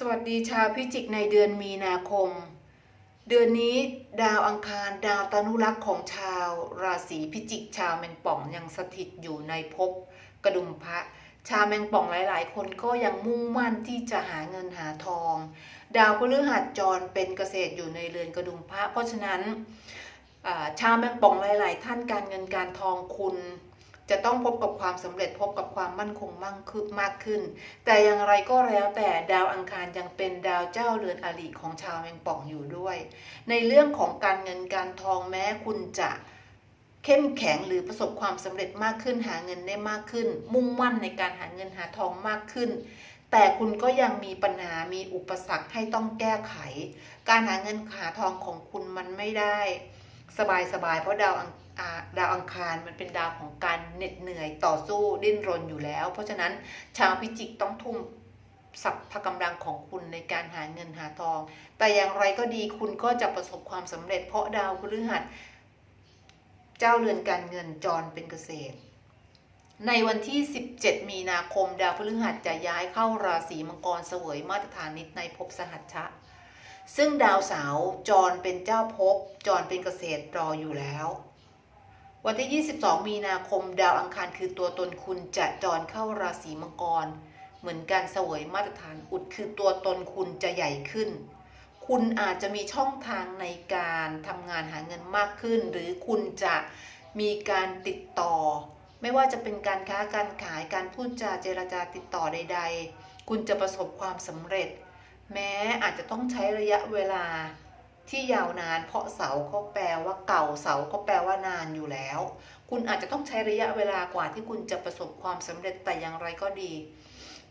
สวัสดีชาวพิจิกในเดือนมีนาคม เดือนนี้ดาวอังคารดาวตนุรักษ์ของชาวราศีพิจิกชาวแมงป่องยังสถิตอยู่ในภพกระดุมพระ ชาวแมงป่องหลาย ๆ คนก็ยังมุ่งมั่นที่จะหาเงินหาทอง ดาวพฤหัสจรเป็นเกษตรอยู่ในเรือนกระดุมพระ เพราะฉะนั้นชาวแมงป่องหลาย ๆ ท่านการเงินการทองคุณ จะต้องพบกับความสำเร็จพบกับความมั่นคงมั่งขึ้นมากขึ้น แต่อย่างไรก็แล้วแต่ดาวอังคารยังเป็นดาวเจ้าเรือนอริของชาวแมงป่องอยู่ด้วย ในเรื่องของการเงินการทองแม้คุณจะเข้มแข็งหรือประสบความสำเร็จมากขึ้นหาเงินได้มากขึ้น มุ่งมั่นในการหาเงินหาทองมากขึ้น แต่คุณก็ยังมีปัญหามีอุปสรรคให้ต้องแก้ไข การหาเงินหาทองของคุณมันไม่ได้ สบายสบายๆเพราะดาวอัง ดาวอังคารมันเป็นดาวของการเหน็ดเหนื่อยต่อสู้ดิ้นรนอยู่แล้ว เพราะฉะนั้นชาวพิจิกต้องทุ่มสัพพกำลังของคุณในการหาเงินหาทอง แต่อย่างไรก็ดีคุณก็จะประสบความสำเร็จเพราะดาวพฤหัส เจ้าเรือนการเงินจรเป็นเกษตร ในวันที่ 17 มีนาคมดาวพฤหัสจะย้ายเข้าราศีมังกรเสวยมาตรฐานนิตในภพสหัชชะ ซึ่งดาวเสาร์จรเป็นเจ้าภพจรเป็นเกษตรรออยู่แล้ว วันที่ 22 มีนาคมดาวอังคารคือตัวตนคุณจะจรเข้าราศีมังกร เหมือนการเสวยมาตรฐานอุดคือตัวตนคุณจะใหญ่ขึ้น คุณอาจจะมีช่องทางในการทำงานหาเงินมากขึ้น หรือคุณจะมีการติดต่อ ไม่ว่าจะเป็นการค้าการขายการพูดจาเจรจาติดต่อใด ๆ คุณจะประสบความสำเร็จ แม้อาจจะต้องใช้ระยะเวลา ที่ยาวนาน เพราะเสาเขาแปลว่าเก่าเสาก็แปลว่านานอยู่แล้ว คุณอาจจะต้องใช้ระยะเวลากว่าที่คุณจะประสบความสำเร็จแต่อย่างไรก็ดี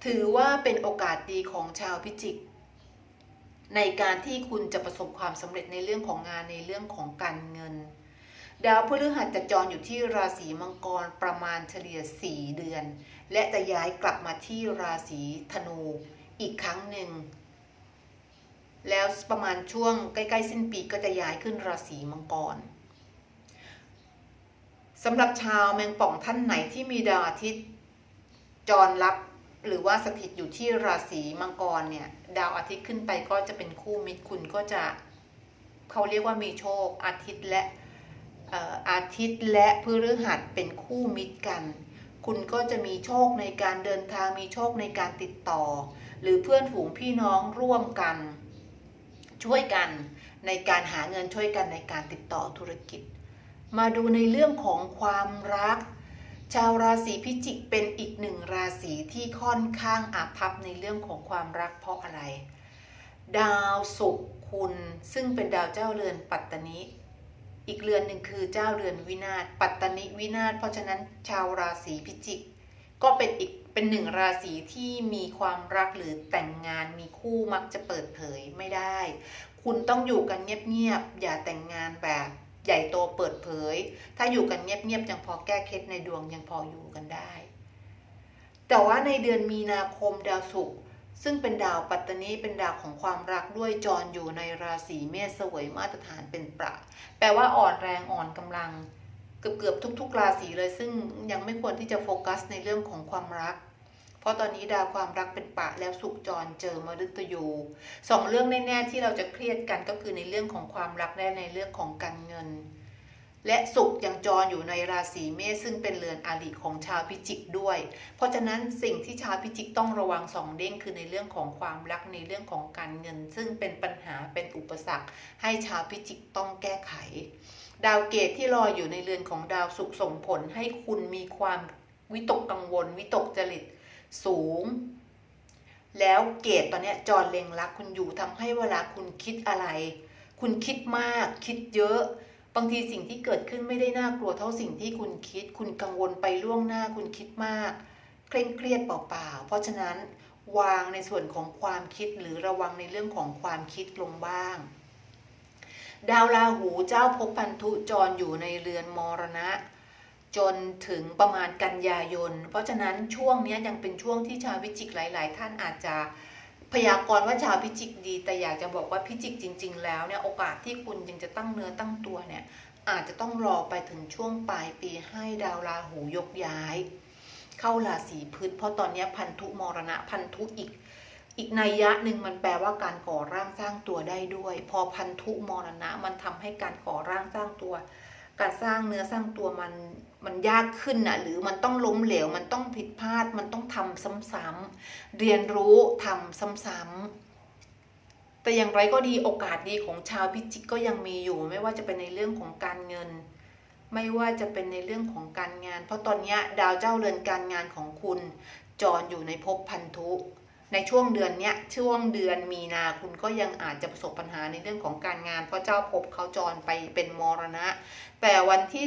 ถือว่าเป็นโอกาสดีของชาวพิจิก ในการที่คุณจะประสบความสำเร็จในเรื่องของงานในเรื่องของการเงิน ดาวพฤหัสจะจรอยู่ที่ราศีมังกรประมาณเฉลี่ย 4 เดือน และจะย้ายกลับมาที่ราศีธนูอีกครั้งหนึ่ง แล้วประมาณช่วงใกล้ๆสิ้นปีก็จะย้ายขึ้นราศีมังกรสำหรับชาวแมงป่องท่านไหนที่มีดาวอาทิตย์จรรับหรือว่าสถิตอยู่ที่ราศีมังกรเนี่ย ดาวอาทิตย์ขึ้นไปก็จะเป็นคู่มิตรคุณก็จะเขาเรียกว่ามีโชค อาทิตย์และเอ่ออาทิตย์และพฤหัสเป็นคู่มิตรกัน คุณก็จะมีโชคในการเดินทางมีโชคในการติดต่อ หรือเพื่อนฝูงพี่น้องร่วมกัน ช่วยกันในการหาเงินช่วยกันในการติดต่อธุรกิจ มาดูในเรื่องของความรัก ชาวราศีพิจิกเป็นอีกหนึ่งราศีที่ค่อนข้างอาภัพในเรื่องของความรักเพราะอะไร ดาวศุกร์คุณซึ่งเป็นดาวเจ้าเรือนปัตตนิอีกเรือนหนึ่งคือเจ้าเรือนวินาศปัตตนิวินาศเพราะฉะนั้นชาวราศีพิจิก ก็เป็นอีกเป็นหนึ่งราศีที่มีความรักหรือแต่งงานมีคู่มักจะเปิดเผยไม่ได้ คุณต้องอยู่กันเงียบๆอย่าแต่งงานแบบใหญ่โตเปิดเผย ถ้าอยู่กันเงียบๆยังพอแก้เคล็ดในดวงยังพออยู่กันได้ แต่ว่าในเดือนมีนาคมดาวศุกร์ซึ่งเป็นดาวปัตตานีเป็นดาวของความรักด้วยจรอยู่ในราศีเมษสวยมาตรฐานเป็นประ แปลว่าอ่อนแรงอ่อนกำลัง เกือบเกือบทุก ๆ ราศีเลย ซึ่งยังไม่ควรที่จะโฟกัสในเรื่องของความรัก เพราะตอนนี้ดาวความรักเป็นปะแล้วสุขจรเจอมฤตยูสองเรื่องแน่ๆที่เราจะเครียดกันก็คือในเรื่องของความรักและในเรื่องของการเงิน และสุขยังจรอยู่ในราศีเมษซึ่งเป็นเรือนอาริของชาวพิจิกด้วย เพราะฉะนั้นสิ่งที่ชาวพิจิกต้องระวังสองเด้งคือในเรื่องของความรักในเรื่องของการเงิน ซึ่งเป็นปัญหาเป็นอุปสรรค ให้ชาวพิจิกต้องแก้ไข ดาวเกตที่รออยู่ในเรือนของดาวศุกร์ส่งผลให้คุณมีความวิตกกังวล วิตกจริตสูง แล้วเกตตอนนี้ยจรเล็งรักคุณอยู่ทำให้เวลาคุณคิดอะไร คุณคิดมาก คิดเยอะ บางทีสิ่งที่เกิดขึ้นไม่ได้น่ากลัวเท่าสิ่งที่คุณคิด คุณกังวลไปล่วงหน้าคุณคิดมาก เคร่งเครียดเปล่าๆ เพราะฉะนั้นวางในส่วนของความคิดหรือระวังในเรื่องของความคิดลงบ้าง ดาวราหูเจ้าภพพันธุจรอยู่ในเรือนมรณะ จนถึงประมาณกันยายน เพราะฉะนั้นช่วงนี้ยังเป็นช่วงที่ชาวพิจิกหลาย ๆ ท่านอาจจะพยากรณ์ว่าชาวพิจิกดี แต่อยากจะบอกว่าพิจิกจริง ๆ แล้วเนี่ยโอกาสที่คุณยังจะตั้งเนื้อตั้งตัวเนี่ยอาจจะต้องรอไปถึงช่วงปลายปีให้ดาวราหูยกย้าย เข้าราศีพฤษเพราะตอนนี้พันธุมรณะพันธุอีก อีกนัยยะหนึ่งมันแปลว่าการก่อร่างสร้างตัวได้ด้วย พอพันธุมรณะ มันทำให้การก่อร่างสร้างตัว การสร้างเนื้อสร้างตัวมันมันยากขึ้นน่ะหรือมันต้องล้มเหลว มันต้องผิดพลาด มันต้องทำซ้ำๆเรียนรู้ทำซ้ำๆแต่อย่างไรก็ดีโอกาสดีของชาวพิจิกก็ยังมีอยู่ ไม่ว่าจะเป็นในเรื่องของการเงิน ไม่ว่าจะเป็นในเรื่องของการงาน เพราะตอนนี้ดาวเจ้าเรือนการงานของคุณ จรอยู่ในภพพันธุ ในช่วงเดือนเนี้ยช่วงเดือนมีนาคุณก็ยังอาจจะประสบปัญหาในเรื่องของการงาน เพราะเจ้าภพเขาจรไปเป็นมรณะ แต่วันที่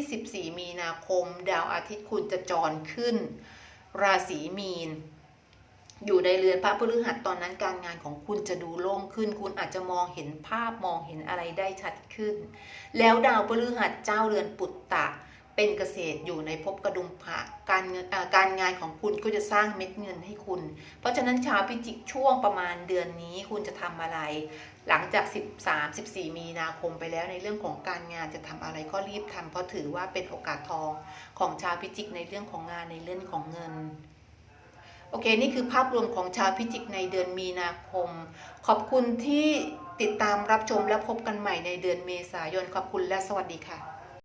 14 มีนาคม ดาวอาทิตย์คุณจะจรขึ้น ราศีมีน อยู่ในเรือนพระพฤหัสตอนนั้นการงานของคุณจะดูโล่งขึ้น คุณอาจจะมองเห็นภาพมองเห็นอะไรได้ชัดขึ้น แล้วดาวพฤหัสเจ้าเรือนปุตตะ เป็นเกษตรอยู่ในภพกระดุมพระการเงินการงานของคุณก็จะสร้างเม็ดเงินให้คุณ เพราะฉะนั้นชาวพิจิกช่วงประมาณเดือนนี้คุณจะทำอะไร หลังจาก 13 14 มีนาคมไปแล้วในเรื่องของการงานจะทำอะไรก็รีบทำเพราะถือว่าเป็นโอกาสทองของชาวพิจิกในเรื่องของงานในเรื่องของเงินโอเค นี่คือภาพรวมของชาวพิจิกในเดือนมีนาคม ขอบคุณที่ติดตามรับชมและพบกันใหม่ในเดือนเมษายนขอบคุณและสวัสดีค่ะ